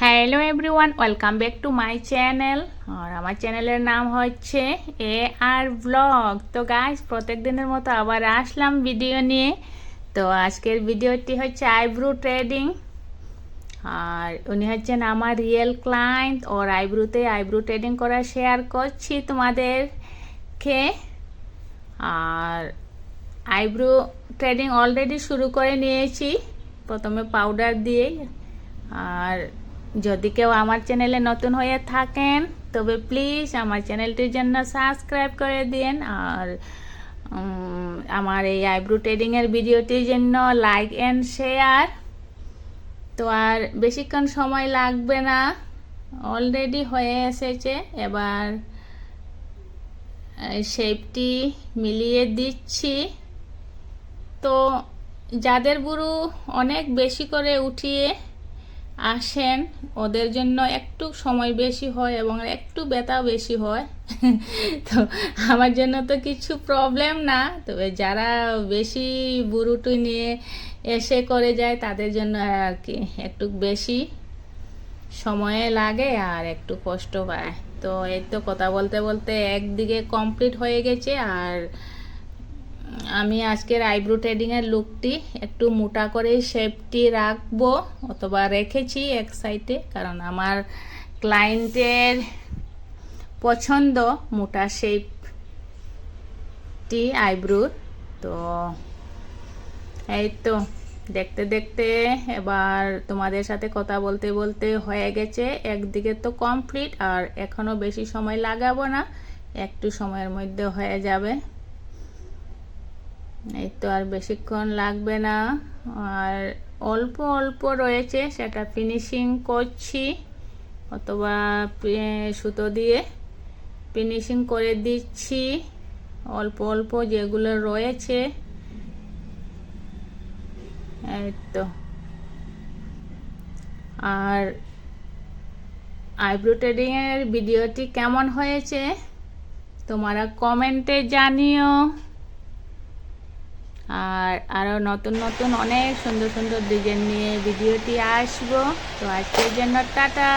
Hello everyone welcome back to my channel আর আমার চ্যানেলের নাম হচ্ছে এ আর ব্লগ তো গাইস প্রত্যেক দিনের মতো আবার আসলাম ভিডিও নিয়ে। তো আজকের ভিডিওটি হচ্ছে আইব্রু ট্রেডিং। আর উনি হচ্ছেন আমার রিয়েল ক্লায়েন্ট ওর আইব্রুতে আইব্রু ট্রেডিং করা শেয়ার করছি তোমাদেরকে। আর আইব্রু ট্রেডিং অলরেডি শুরু করে নিয়েছি। প্রথমে পাউডার দিয়ে। আর যদি কেউ আমার চ্যানেলে নতুন হয়ে থাকেন, তবে প্লিজ আমার চ্যানেলটির জন্য সাবস্ক্রাইব করে দিন আর আমার এই আইব্রু ট্রেডিংয়ের ভিডিওটির জন্য লাইক অ্যান্ড শেয়ার তো আর বেশিক্ষণ সময় লাগবে না অলরেডি হয়ে এসেছে। এবার শেপটি মিলিয়ে দিচ্ছি। তো যাদের বুড়ো অনেক বেশি করে উঠিয়ে আসেন, ওদের জন্য একটু সময় বেশি হয় এবং একটু ব্যথাও বেশি হয়। তো আমার জন্য তো কিছু প্রবলেম না। তবে যারা বেশি বুড়ুটু নিয়ে এসে করে যায়, তাদের জন্য আর কি, একটু বেশি সময়ে লাগে আর একটু কষ্ট পায়। তো এই তো কথা বলতে বলতে একদিকে কমপ্লিট হয়ে গেছে আর আমি আজকের আইব্রো ট্রেডিংয়ের লুকটি একটু মোটা করে শেপটি রাখব অথবা রেখেছি এক সাইডে, কারণ আমার ক্লায়েন্টের পছন্দ মোটা শেপটি আইব্রোর। তো এই তো দেখতে দেখতে এবার তোমাদের সাথে কথা বলতে বলতে হয়ে গেছে, একদিকে তো কমপ্লিট আর এখনও বেশি সময় লাগাবো না, একটু সময়ের মধ্যে হয়ে যাবে। এই তো আর বেশিক্ষণ লাগবে না। আর অল্প অল্প রয়েছে, সেটা ফিনিশিং করছি, অথবা সুতো দিয়ে ফিনিশিং করে দিচ্ছি। অল্প অল্প যেগুলো রয়েছে। এই তো। আর আইব্রো ট্রেডিংয়ের ভিডিওটি কেমন হয়েছে? তোমরা কমেন্টে জানিও। আর আরও নতুন নতুন অনেক সুন্দর সুন্দর ডিজাইন নিয়ে ভিডিওটি আসব। তো আজকের জন্য টাটা!